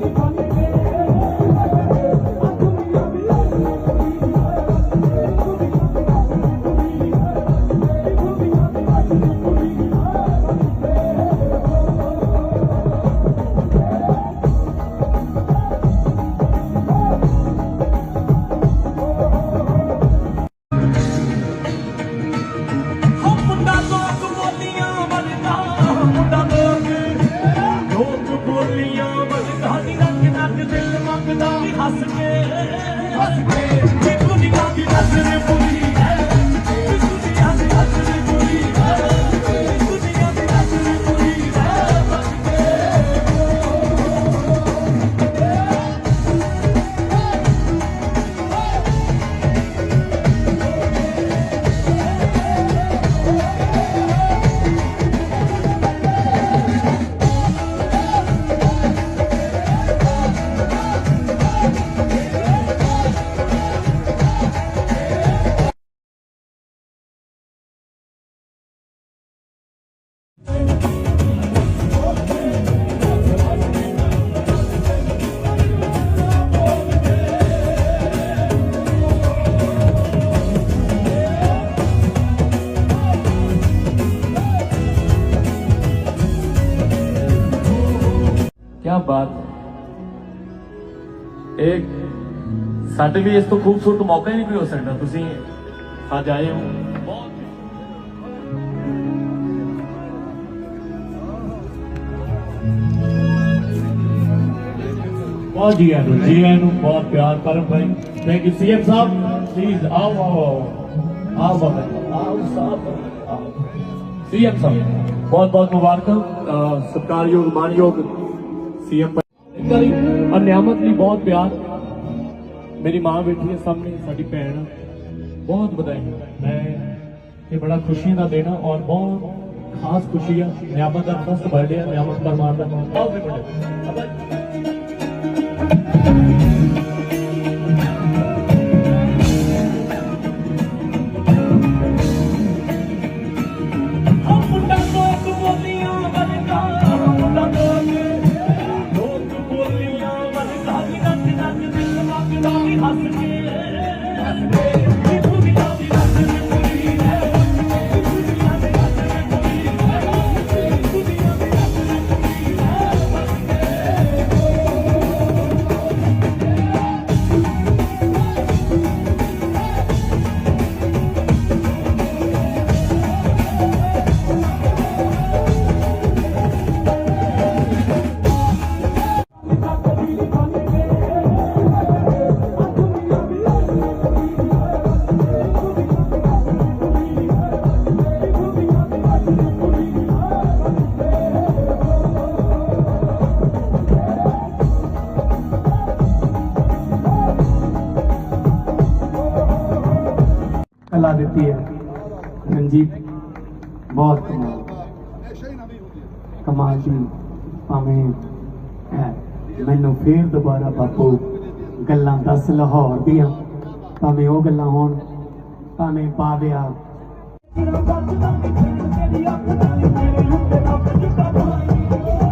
ਹੋ ਇੱਕ ਸਾਡੇ ਵੀ ਇਸ ਤੋਂ ਖੂਬਸੂਰਤ ਮੌਕਾ ਹੀ ਨਹੀਂ ਕੋਈ ਹੋ ਸਕਦਾ ਤੁਸੀਂ ਅੱਜ ਆਏ ਹੋ ਬਹੁਤ ਬਹੁਤ ਜੀ ਆਇਆਂ ਨੂੰ ਜੀ ਆਇਆਂ ਨੂੰ ਬਹੁਤ ਪਿਆਰ ਪਰਮ ਭਾਈ ਥੈਂਕ ਯੂ ਸੀਐਮ ਸਾਹਿਬ ਪਲੀਜ਼ ਆਓ ਆਓ ਆਓ ਆਓ ਬਾਬਾ ਆਓ ਸਾਹਿਬ ਸੀਐਮ ਸਾਹਿਬ ਬਹੁਤ ਬਹੁਤ ਮੁਬਾਰਕਾਂ ਅਹ ਸਤਿਕਾਰਯੋਗ ਮਾਨਯੋਗ ਸੀਐਮ ਕਰੀ ਔਰ ਨਿਆਮਤ ਲਈ ਬਹੁਤ ਪਿਆਰ। ਮੇਰੀ ਮਾਂ ਬੈਠੀ ਹੈ ਸਾਹਮਣੇ, ਸਾਡੀ ਭੈਣ। ਬਹੁਤ ਵਧਾਈ। ਮੈਂ ਇਹ ਬੜਾ ਖੁਸ਼ੀ ਦਾ ਦਿਨ ਆ ਔਰ ਬਹੁਤ ਖਾਸ ਖੁਸ਼ੀ ਆ। ਨਿਆਮਤ ਦਾ ਫਸਟ ਬਰਥਡੇ ਆ, ਨਿਆਮਤ ਪਰਮਾਰ ਦਾ। ਬਹੁਤ ਬਰਥਡੇ ਕਲਾ ਦਿੱਤੀ ਹੈ ਰਣਜੀਤ ਬਹੁਤ ਕਮਾਲ ਕਮਾਲ ਦੀ ਭਾਵੇਂ ਹੈ ਮੈਨੂੰ ਫੇਰ ਦੁਬਾਰਾ ਬਾਪੂ ਗੱਲਾਂ ਦੱਸ ਲਾਹੌਰ ਦੀਆਂ ਭਾਵੇਂ ਉਹ ਗੱਲਾਂ ਹੋਣ, ਭਾਵੇਂ ਪਾਵਿਆ ਤੇਰਾ ਬੱਤ ਤੇਰੀ ਅੱਖ ਦਾ ਮੇਰੇ ਹੁੰਦੇ ਰੱਬ ਜੁੱਤਾ ਪਾਈ